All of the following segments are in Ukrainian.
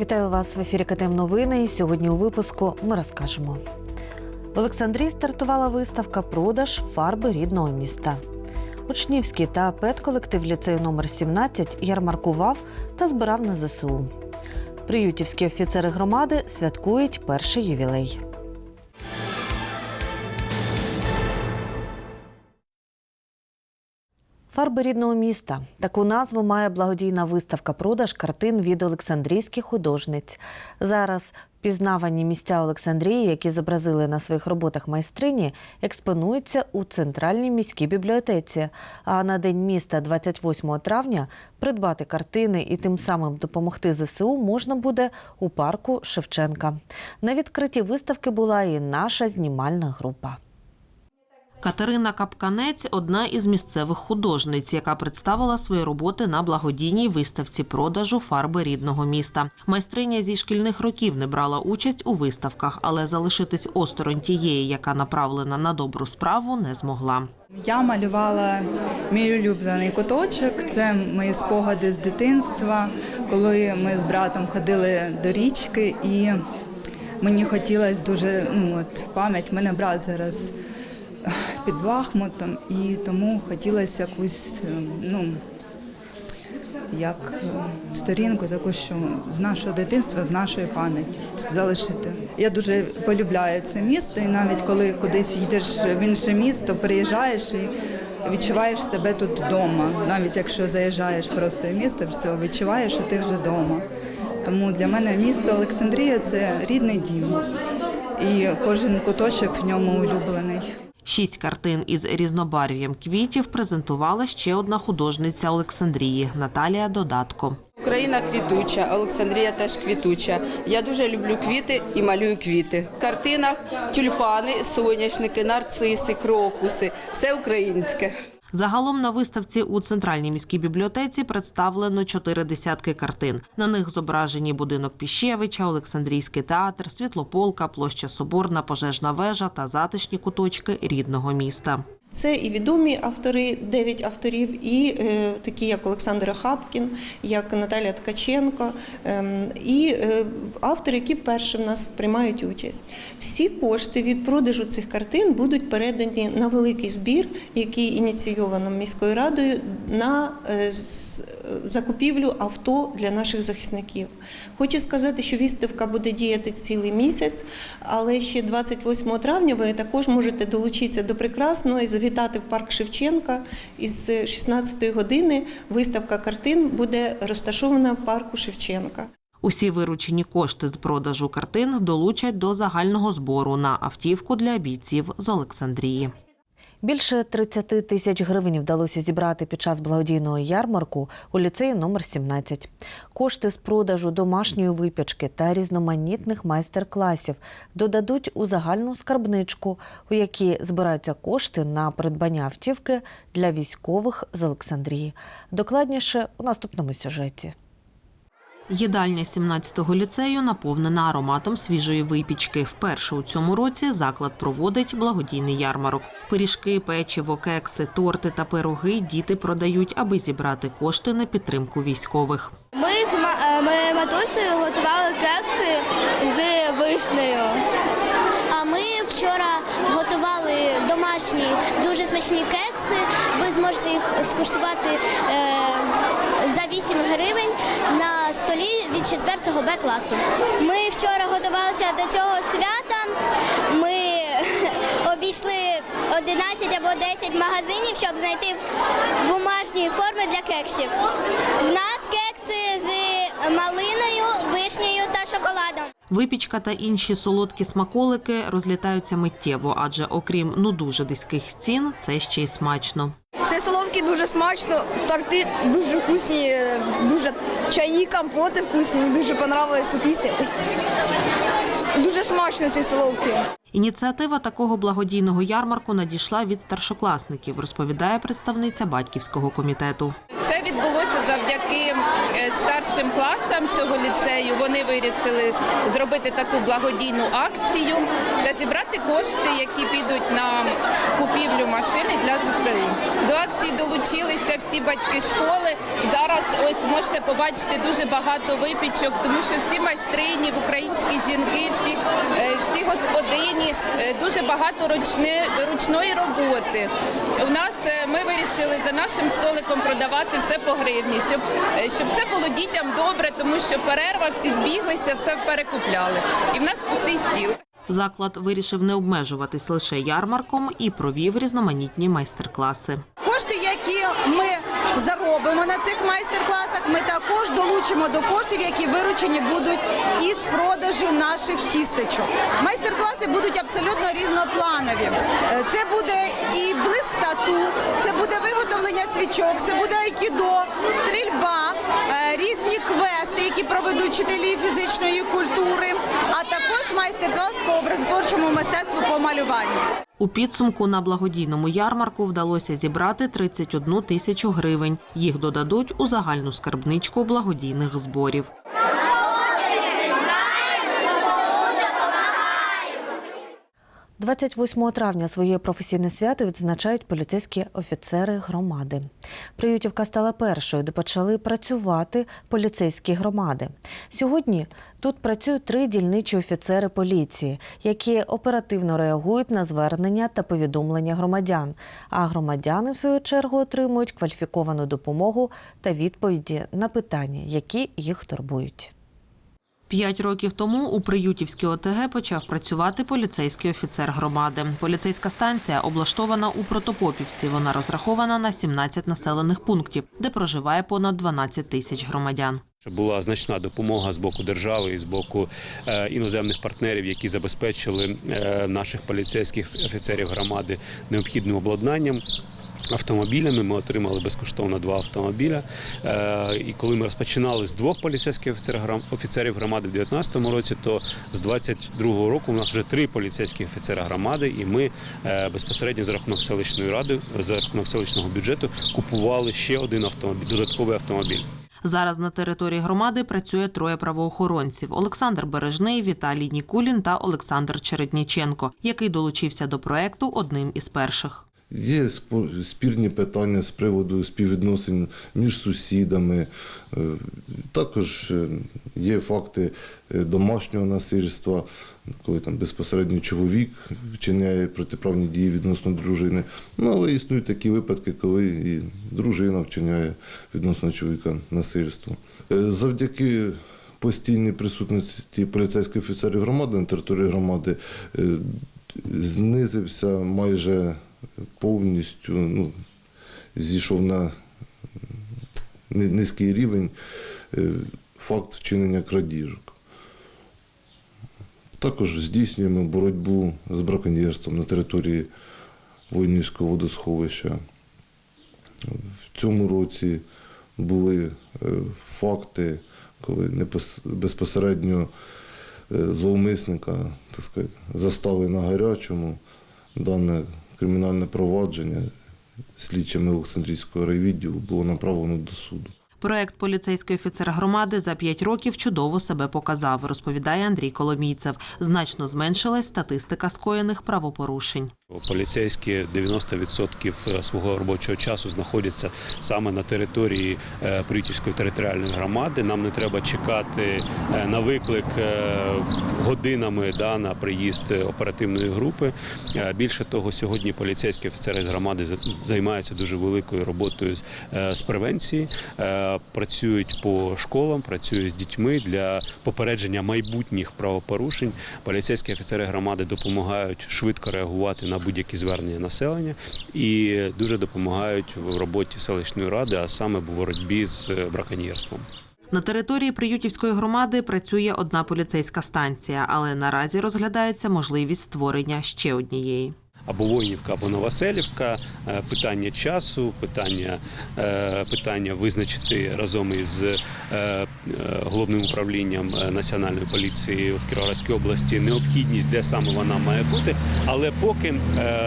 Вітаю вас в ефірі КТМ Новини. І сьогодні у випуску ми розкажемо. В Олександрії стартувала виставка Продаж фарби рідного міста. Учнівський та педколектив ліцею номер 17 ярмаркував та збирав на ЗСУ. Приютівські офіцери громади святкують перший ювілей. Фарби рідного міста. Таку назву має благодійна виставка продаж картин від Олександрійських художниць. Зараз впізнавані місця Олександрії, які зобразили на своїх роботах майстрині, експонуються у центральній міській бібліотеці. А на день міста, 28 травня, придбати картини і тим самим допомогти ЗСУ можна буде у парку Шевченка. На відкритті виставки була і наша знімальна група. Катерина Капканець одна із місцевих художниць, яка представила свої роботи на благодійній виставці продажу фарби рідного міста. Майстриня зі шкільних років не брала участь у виставках, але залишитись осторонь тієї, яка направлена на добру справу, не змогла. Я малювала мій улюблений куточок. Це мої спогади з дитинства, коли ми з братом ходили до річки, і мені хотілося дуже ну от пам'ять. Мене брат зараз під Бахмутом, і тому хотілося якусь е, ну. Як е, сторінку, таку, що з нашого дитинства, з нашої пам'яті залишити. Я дуже полюбляю це місто, і навіть коли кудись їдеш в інше місто, приїжджаєш і відчуваєш себе тут вдома. Навіть якщо заїжджаєш просто в місто, все відчуваєш, що ти вже вдома. Тому для мене місто Олександрія це рідний дім, і кожен куточок в ньому улюблений. Шість картин із різнобарв'ям квітів презентувала ще одна художниця Олександрії Наталія Додатко. Україна квітуча, Олександрія теж квітуча. Я дуже люблю квіти і малюю квіти. В картинах тюльпани, соняшники, нарциси, крокуси все українське. Загалом на виставці у центральній міській бібліотеці представлено чотири десятки картин. На них зображені будинок Піщевича, Олександрійський театр, Світлополка, площа Соборна, пожежна вежа та затишні куточки рідного міста. Це і відомі автори, дев'ять авторів, і е, такі, як Олександр Хапкін, як Наталія Ткаченко, е, і е, автори, які вперше в нас приймають участь. Всі кошти від продажу цих картин будуть передані на великий збір, який ініційовано міською радою на е, закупівлю авто для наших захисників. Хочу сказати, що виставка буде діяти цілий місяць, але ще 28 травня ви також можете долучитися до прекрасного і завітати в парк Шевченка. Із 16 години виставка картин буде розташована в парку Шевченка. Усі виручені кошти з продажу картин долучать до загального збору на автівку для бійців з Олександрії. Більше 30 тисяч гривень вдалося зібрати під час благодійного ярмарку у ліцеї номер 17. Кошти з продажу домашньої випічки та різноманітних майстер-класів додадуть у загальну скарбничку, у якій збираються кошти на придбання автівки для військових з Олександрії. Докладніше у наступному сюжеті. Їдальня 17-го ліцею наповнена ароматом свіжої випічки. Вперше у цьому році заклад проводить благодійний ярмарок. Пиріжки, печиво, кекси, торти та пироги діти продають, аби зібрати кошти на підтримку військових. Ми з ма- е, моєю матусею готували кекси з вишнею. А ми вчора готували домашні дуже смачні кекси. Ви зможете їх скуштувати е, 8 гривень на столі від 4 Б класу. Ми вчора готувалися до цього свята. Ми обійшли 11 або 10 магазинів, щоб знайти бумажні форми для кексів. В нас кекси з малиною, вишнею та шоколадом. Випічка та інші солодкі смаколики розлітаються миттєво, адже окрім ну дуже низьких цін, це ще й смачно. Це дуже смачно, торти дуже вкусні, дуже чайні компоти вкусні, мені дуже понравилось тут їсти. Дуже смачно ці столовки. Ініціатива такого благодійного ярмарку надійшла від старшокласників, розповідає представниця батьківського комітету. Це відбулося завдяки завдяки е, старшим класам цього ліцею вони вирішили зробити таку благодійну акцію та зібрати кошти, які підуть на купівлю машини для ЗСУ. Акції долучилися всі батьки школи. Зараз ось можете побачити дуже багато випічок, тому що всі майстрині, українські жінки, всі, е, всі господині, е, дуже багато ручни, ручної роботи. У нас е, ми вирішили за нашим столиком продавати все по гривні, щоб, щоб це було дітям добре, тому що перерва, всі збіглися, все перекупляли. І в нас пустий стіл. Заклад вирішив не обмежуватись лише ярмарком і провів різноманітні майстер-класи. Кошти, які ми заробимо на цих майстер-класах, ми також долучимо до коштів, які виручені будуть із продажу наших тістечок. Майстер-класи будуть абсолютно різнопланові. Е, Це буде і блиск тату, це буде виготовлення свічок, це буде айкідо, стрільба, е, різні квести, які проведуть вчителі фізичної культури, а також майстер-клас по образотворчому мистецтву по малюванню. У підсумку на благодійному ярмарку вдалося зібрати 31 тисячу гривень. Їх додадуть у загальну скарбничку благодійних зборів. – 28 травня своє професійне свято відзначають поліцейські офіцери громади. Приютівка стала першою, де почали працювати поліцейські громади. Сьогодні тут працюють три дільничі офіцери поліції, які оперативно реагують на звернення та повідомлення громадян. А громадяни, в свою чергу, отримують кваліфіковану допомогу та відповіді на питання, які їх турбують. П'ять років тому у Приютівській ОТГ почав працювати поліцейський офіцер громади. Поліцейська станція облаштована у Протопопівці. Вона розрахована на 17 населених пунктів, де проживає понад 12 тисяч громадян. Була значна допомога з боку держави і з боку е, іноземних партнерів, які забезпечили е, наших поліцейських офіцерів громади необхідним обладнанням. Автомобілями ми отримали безкоштовно два автомобіля. Е, і коли ми розпочинали з двох поліцейських офіцерів громади в 2019 році, то з 22-го року у нас вже три поліцейські офіцери громади, і ми е, безпосередньо за рахунок селищної ради, за рахунок селищного бюджету купували ще один автомобіль, додатковий автомобіль. Зараз на території громади працює троє правоохоронців: Олександр Бережний, Віталій Нікулін та Олександр Чередніченко, який долучився до проекту одним із перших. Є спірні питання з приводу співвідносин між сусідами. Е, Також е, є факти е, домашнього насильства, коли там безпосередньо чоловік вчиняє протиправні дії відносно дружини. Ну, але існують такі випадки, коли і дружина вчиняє відносно чоловіка насильство. Завдяки постійній присутності поліцейських офіцерів громади на території громади знизився майже повністю, ну, зійшов на низький рівень е, факт вчинення крадіжок. Також здійснюємо боротьбу з браконьєрством на території Войнівського водосховища. В цьому році були е, факти, коли безпосередньо е, зловмисника так сказати, застали на гарячому дане кримінальне провадження слідчими Олександрійського райвідділу було направлено до суду. Проект поліцейський офіцер громади за п'ять років чудово себе показав, розповідає Андрій Коломійцев. Значно зменшилась статистика скоєних правопорушень. Поліцейські 90% свого робочого часу знаходяться саме на території е, Приютівської територіальної громади. Нам не треба чекати е, на виклик е, годинами да, на приїзд оперативної групи. Е, Більше того, сьогодні поліцейські офіцери з громади займаються дуже великою роботою з- е, превенції, е, працюють по школам, працюють з дітьми для попередження майбутніх правопорушень. Поліцейські офіцери громади допомагають швидко реагувати на будь-які звернення населення і дуже допомагають в роботі селищної ради, а саме в боротьбі з е, браконьєрством. На території Приютівської громади працює одна поліцейська станція, але наразі розглядається можливість створення ще однієї. Або Воїнівка, або Новоселівка. Е, Питання часу, питання, е, питання визначити разом із е, головним управлінням національної поліції в Кіровоградській області необхідність, де саме вона має бути. Але поки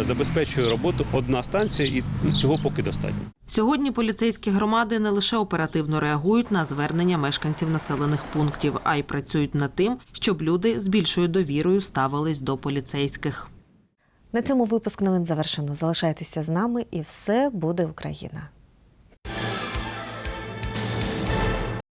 забезпечує роботу одна станція, і цього поки достатньо. Сьогодні поліцейські громади не лише оперативно реагують на звернення мешканців населених пунктів, а й працюють над тим, щоб люди з більшою довірою ставились до поліцейських. На цьому випуск новин завершено. Залишайтеся з нами, і все буде Україна.